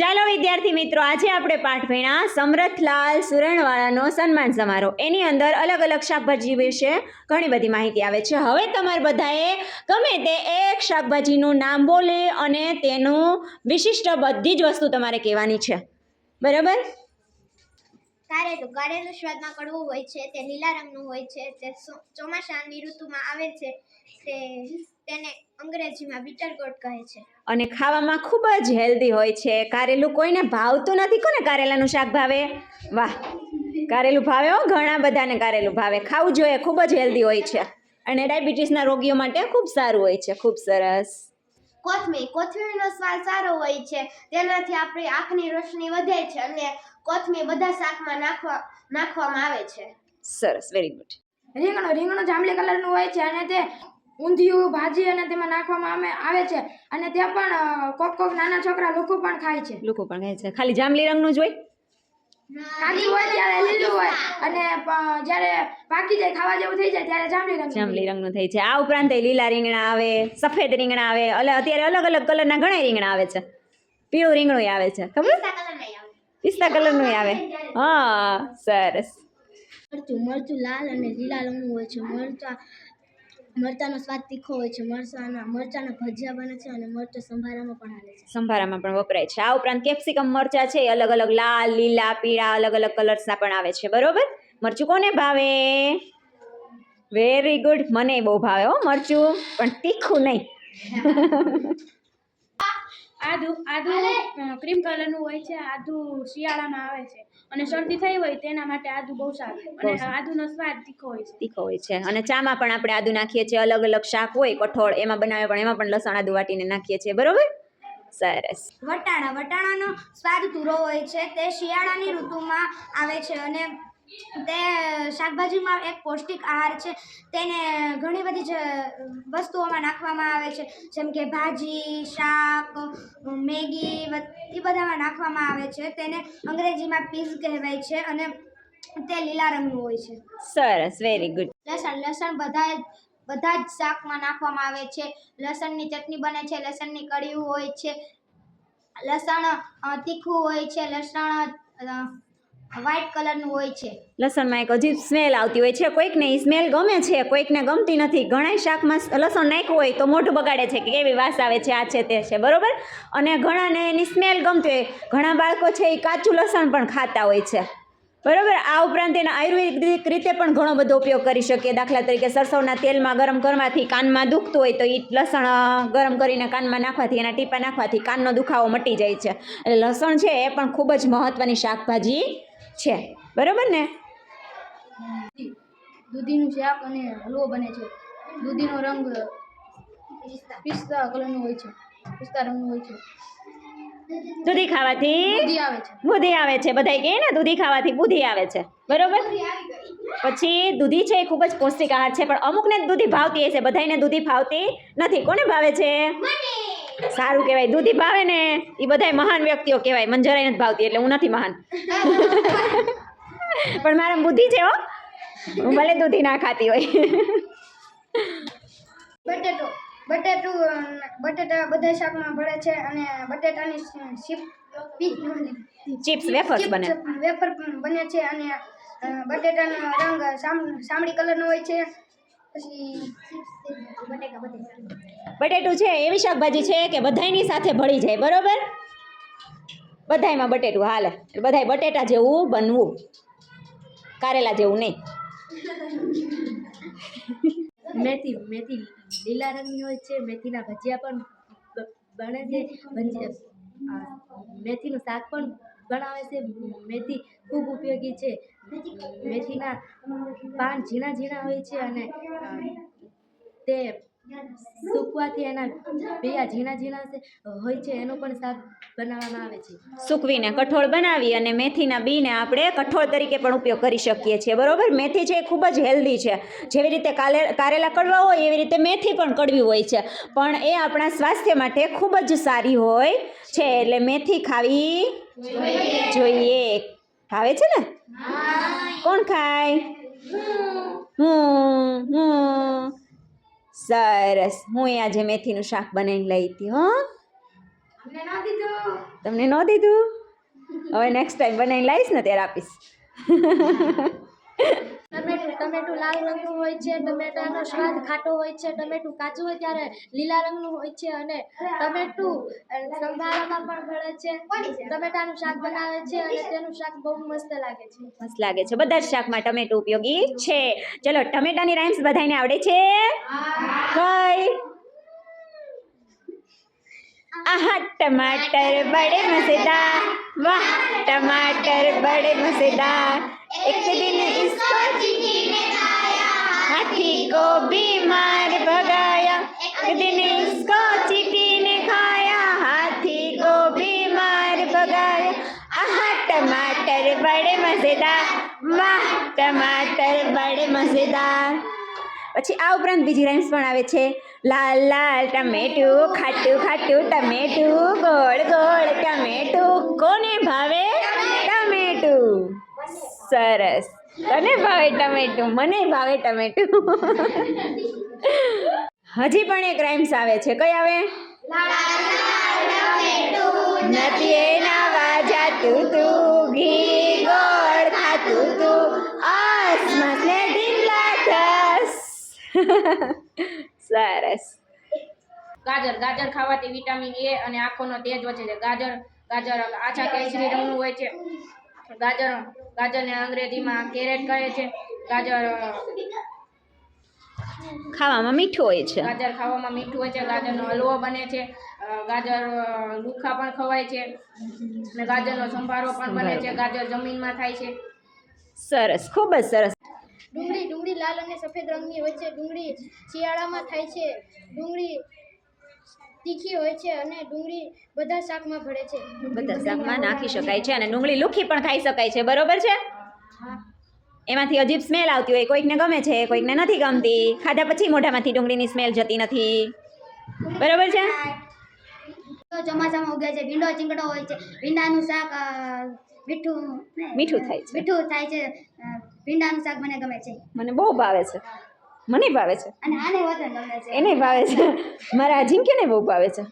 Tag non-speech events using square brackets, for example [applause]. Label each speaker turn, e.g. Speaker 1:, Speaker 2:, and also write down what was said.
Speaker 1: ચાલો વિદ્યાર્થી મિત્રો, આજે આપણે પાઠ ભણ્યા સમરથલાલ સુરણવાળાનો સન્માન સમારોહ. એની અંદર અલગ અલગ શાકભાજી વિશે ઘણી બધી માહિતી આવે છે. હવે તમારે બધાએ ગમે તે એક શાકભાજીનું નામ બોલે અને તેનું વિશિષ્ટ બધી જ વસ્તુ તમારે કહેવાની છે. બરાબર?
Speaker 2: કારેલું કારેલું સ્વાદમાં કડવું હોય છે, તે લીલા રંગનું હોય છે, તે ચોમાસાની ઋતુમાં આવે છે, તે તેને અંગ્રેજીમાં બીટર ગોટ કહે છે.
Speaker 1: અને ખાવામાં ખૂબ જ હેલ્ધી હોય છે. કારેલું કોઈને ભાવતું નથી. કોને કારેલાનું શાક ભાવે? વાહ. કારેલું ભાવે હો. ઘણા બધાને કારેલું ભાવે. ખાવું જોઈએ. ખૂબ જ હેલ્ધી હોય છે. અને ડાયાબિટીસના રોગીઓ માટે ખૂબ સારું હોય છે. ખૂબ સરસ.
Speaker 2: કોથમીર. કોથમીરનો સ્વાદ સારો હોય છે. તેનાથી આપણી આંખની રોશની વધે છે અને કોથમીર બધા શાકમાં નાખવા નાખવામાં આવે છે.
Speaker 1: સરસ. Very good
Speaker 3: રીંગણું. રીંગણું જાંબલી કલરનું હોય છે અને તે ઊંધિયું ભાજી અને તેમાં નાખવામાં અમે આવે છે. અને ત્યાં પણ કોક કોક નાના છોકરા લોકો પણ ખાય છે.
Speaker 1: લોકો પણ ખાય છે. ખાલી જાંબલી રંગનું જ હોય?
Speaker 3: કાચું હોય ત્યારે લીલું હોય. અને જ્યારે પાકી જાય ખાવા જેવું થઈ જાય ત્યારે જાંબલી રંગ
Speaker 1: જાંબલી રંગનું થઈ છે. આ ઉપરાંત એ લીલા રીંગણા આવે સફેદ રીંગણા આવે અલ અત્યારે અલગ અલગ કલરના ઘણા રીંગણા આવે છે. પીળું રીંગણું આવે છે. ખબર?
Speaker 2: પિસ્તા કલર આવે.
Speaker 1: પિસ્તા કલરનું આવે. હા સરસ.
Speaker 2: મરચું મરચું લાલ અને લીલા રંગનું હોય છે. મરચા મરચાનો સ્વાદ તીખો હોય છે મરચાના મરચાના ભજીયા બને છે અને મરચું સંભારામાં પણ આવે છે.
Speaker 1: સંભારામાં પણ વપરાય છે. આ ઉપરાંત કેપ્સિકમ મરચા છે એ અલગ અલગ લાલ લીલા પીળા અલગ અલગ કલર્સના પણ આવે છે. બરોબર? મરચું કોને ભાવે? વેરી ગુડ મને બહુ ભાવે હો મરચું પણ તીખું નહીં.
Speaker 3: આદુ આદુ ક્રીમ કલરનું હોય છે આદુ શિયાળામાં આવે છે. અને શરદી થઈ હોય તેના માટે આદુ બહુ સારું. અને આદુનો સ્વાદ તીખો હોય છે.
Speaker 1: તીખો હોય છે. અને ચામાં પણ આપણે આદુ નાખીએ છીએ. અલગ અલગ શાક હોય કઠોળ એમાં બનાવે પણ એમાં પણ લસણ આદુ વાટીને નાખીએ છીએ. બરોબર? સરસ.
Speaker 2: વટાણા. વટાણાનો સ્વાદ તુરો હોય છે. તે શિયાળાની ઋતુમાં આવે છે. અને તે શાકભાજીમાં એક પૌષ્ટિક આહાર છે. તેને ઘણી બધી જ વસ્તુઓમાં નાખવામાં આવે છે. જેમ કે ભાજી શાક મેગી એ બધામાં નાખવામાં આવે છે. તેને અંગ્રેજીમાં પીઝ કહેવાય છે અને તે લીલા રંગનું હોય છે.
Speaker 1: સરસ વેરી ગુડ
Speaker 2: લસણ લસણ બધા બધા જ શાકમાં નાખવામાં આવે છે. લસણની ચટણી બને છે લસણની કઢી હોય છે. લસણ તીખું હોય છે લસણ વ્હાઈટ કલરનું હોય છે.
Speaker 1: લસણમાં એક અજીબ સ્મેલ આવતી હોય છે. કોઈકને એ સ્મેલ ગમે છે, કોઈકને ગમતી નથી. ઘણા શાકમાં લસણ નાખ્યું હોય તો મોઢું બગાડે છે કે કેવી વાસ આવે છે, આ છે, તે છે. બરાબર? અને ઘણાને એની સ્મેલ ગમતી હોય. ઘણા બાળકો છે એ કાચું લસણ પણ ખાતા હોય છે. બરાબર? આ ઉપરાંત એના આયુર્વેદિક રીતે પણ ઘણો બધો ઉપયોગ કરી શકીએ. દાખલા તરીકે સરસવના તેલમાં ગરમ કરવાથી કાનમાં દુખતું હોય તો એ લસણ ગરમ કરીને કાનમાં નાખવાથી, એના ટીપા નાખવાથી કાનનો દુખાવો મટી જાય છે. એટલે લસણ છે એ પણ ખૂબ જ મહત્ત્વની શાકભાજી છે. બરોબર ને?
Speaker 3: દૂધીનું શાક અને હલવો બને છે. દૂધીનો રંગ પિસ્તા. કલરનો હોય છે. પિસ્તા રંગનો હોય છે.
Speaker 1: દૂધી ખાવાથી?
Speaker 3: દૂધી આવે છે.
Speaker 1: બુદ્ધિ આવે છે. બધાય કહે ને દૂધી ખાવાથી બુદ્ધિ આવે છે. બરોબર? પછી દૂધી છે એ ખૂબ જ પૌષ્ટિક આહાર છે પણ અમુકને દૂધી ભાવતી હશે. બધાને દૂધી ભાવતી નથી. કોને ભાવે છે? સારું કહેવાય. દૂધી ભાવે ને એ બધાય મહાન વ્યક્તિઓ કહેવાય. મને જરાય નથી ભાવતી એટલે હું નથી મહાન. પણ મારા બુદ્ધિ છે હો. હું ભલે દૂધી ના ખાતી હોય.
Speaker 2: બટેટો બટેટું બટેટા બધા શાકમાં ભળે છે અને બટેટાની શીપ
Speaker 1: ચિપ્સ વેફર્સ બને.
Speaker 2: વેફર બને છે અને બટેટાનો રંગ સામ- સામડી કલરનો હોય છે.
Speaker 1: બટેટું છે એવી શાકભાજી છે કે બધાયની સાથે ભળી જાય, બરોબર? બધાયમાં બટેટું, હાલે. એટલે બધાય બટેટા જેવું બનવું. કારેલા જેવું નહીં.
Speaker 3: મેથી મેથી લીલા રંગની હોય છે, મેથીના ભજીયા પણ બને છે. મેથીનું શાક પણ બનાવે છે. મેથી ખૂબ ઉપયોગી છે. મેથીના પાન ઝીણા ઝીણા હોય છે અને તે સૂકવાથી એના બિયા ઝીણા ઝીણા હોય છે એનું પણ શાક બનાવવામાં આવે છે.
Speaker 1: સૂકવીને કઠોળ બનાવી અને મેથીના બીને આપણે કઠોળ તરીકે પણ ઉપયોગ કરી શકીએ છીએ બરોબર? મેથી છે એ ખૂબ જ હેલ્ધી છે. જેવી રીતે કાલે કારેલા કડવા હોય એવી રીતે મેથી પણ કડવી હોય છે. પણ એ આપણા સ્વાસ્થ્ય માટે ખૂબ જ સારી હોય છે એટલે મેથી ખાવી જોઈએ. ભાવે છે ને? કોણ ખાય? હું હું. સરસ. હું આજે મેથીનું શાક બનાવીને લઈ હતી હો. તમને ન દીધું? હવે નેક્સ્ટ ટાઈમ બનાવીને લાવીશ ને ત્યારે આપીશ.
Speaker 3: ટમેટું લાલ રંગનું હોય છે ટમેટાનો સ્વાદ ખાટો હોય છે ટમેટું કાચું હોય ત્યારે લીલા રંગનું હોય છે અને ટમેટું સંભારામાં પણ ભળે છે. ટમેટાનું શાક બનાવે છે અને તેનું શાક બહુ મસ્ત લાગે છે.
Speaker 1: મસ્ત લાગે છે. બધા જ શાકમાં ટમેટું ઉપયોગી છે. ચલો ટમેટાની રાઇમ્સ બધાને આવડે છે? खाए आह टमाटर बड़े मज़ेदार वाह टमाटर बड़े मज़ेदार एक दिन इसको हाथी को बीमार भगाया एक दिन इसको चीटी ने खाया हाथी को बीमार भगाया आह टमाटर बड़े मज़ेदार वाह टमाटर बड़े मज़ेदार પછી આ ઉપરાંત બીજી રાઇમ્સ પણ આવે છે. લાલ લાલ ટમેટું, ખાટું ખાટું ટમેટું, ગોળ ગોળ ટમેટું. કોને ભાવે? ટમેટું. સરસ. તને ભાવે ટમેટું? મને ભાવે ટમેટું. હજી પણ એક રાઇમ્સ આવે છે. કઈ આવે? નથી એના વાજા તું તું, ઘી ગોળ ખાતું તું. [laughs] સરસ.
Speaker 4: ગાજર ગાજર ખાવાથી વિટામિન એ અને આંખોનો તેજ વધે છે. ગાજર ગાજર આછા કેસરી રંગનું હોય છે. ગાજર ગાજરને અંગ્રેજીમાં કેરેટ કહે છે. ગાજર
Speaker 1: ખાવામાં મીઠું હોય છે.
Speaker 4: ગાજર ખાવામાં મીઠું હોય છે. ગાજરનો હલવો બને છે. ગાજર લુખા પણ ખવાય છે. અને ગાજરનો સંભારો પણ બને છે. ગાજર જમીનમાં થાય છે.
Speaker 1: સરસ. ખૂબ જ સરસ.
Speaker 3: ડુંગળી ડુંગળી લાલ અને સફેદ રંગની હોય છે. ડુંગળી શિયાળામાં થાય છે. ડુંગળી તીખી હોય છે અને ડુંગળી બધા શાકમાં ભળે છે.
Speaker 1: બધા શાકમાં નાખી શકાય છે અને ડુંગળી લુખી પણ ખાઈ શકાય છે. બરોબર છે? એમાંથી અજીબ સ્મેલ આવતી હોય. કોઈકને ગમે છે કોઈકને નથી ગમતી. ખાધા પછી મોઢામાંથી ડુંગળીની સ્મેલ જતી નથી. બરોબર છે?
Speaker 2: તો ચોમાસામાં ઉગે છે. ભીંડો ચીંગડો હોય છે. ભીંડાનું શાક મીઠું
Speaker 1: મીઠું થાય છે.
Speaker 2: મીઠું થાય છે. ભીંડાનું શાક મને ગમે છે.
Speaker 1: મને બહુ ભાવે છે. મને ભાવે છે.
Speaker 2: અને આને વધારે ગમે છે.
Speaker 1: એને ભાવે છે. મારા અજીંક્યને બહુ ભાવે છે.